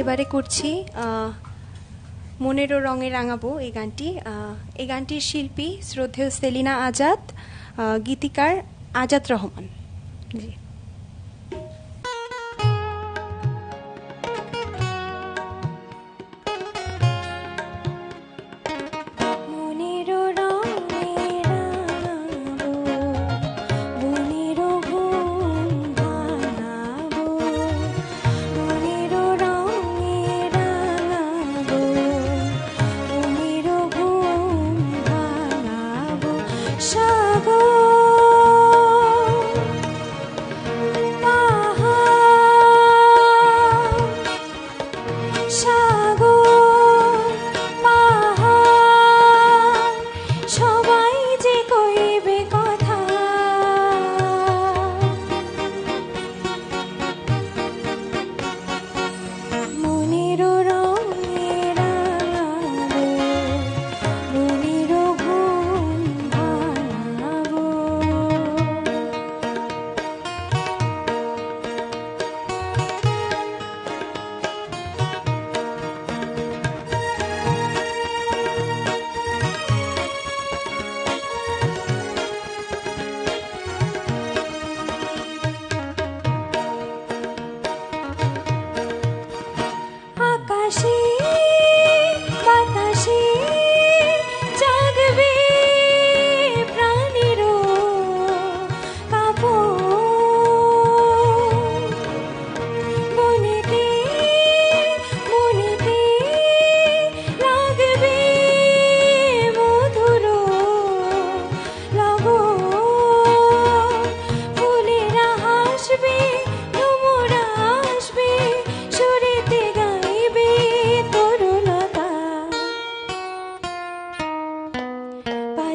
এবারে করছি মনেরও রঙে রাঙাবো এই গানটি। এই গানটির শিল্পী শ্রদ্ধেয় সেলিনা আজাদ গীতিকার আজাদ রহমান। জি। সাগর, পাহাড়, সাগর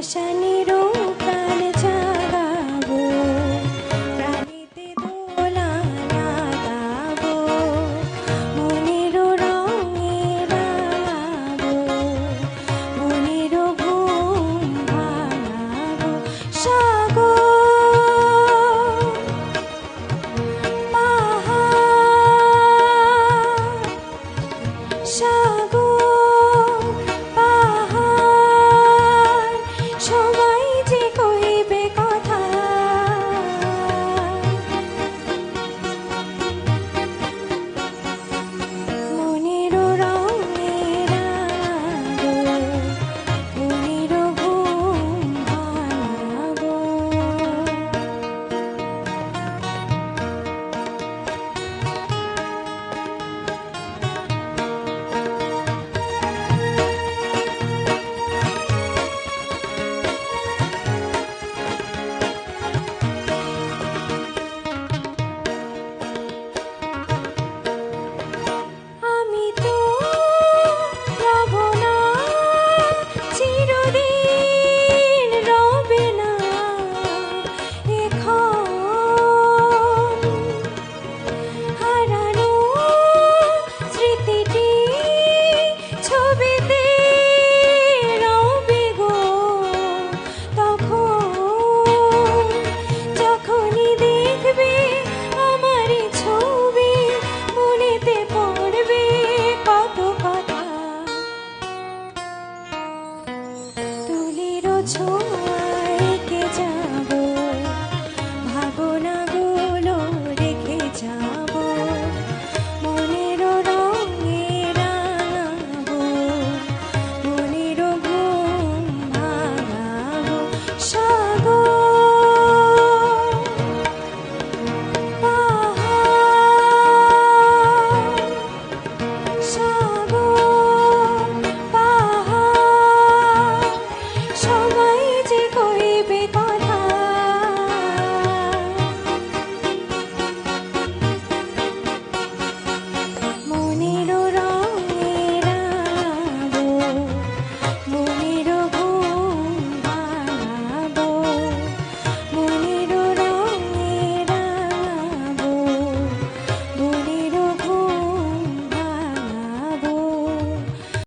শানিরো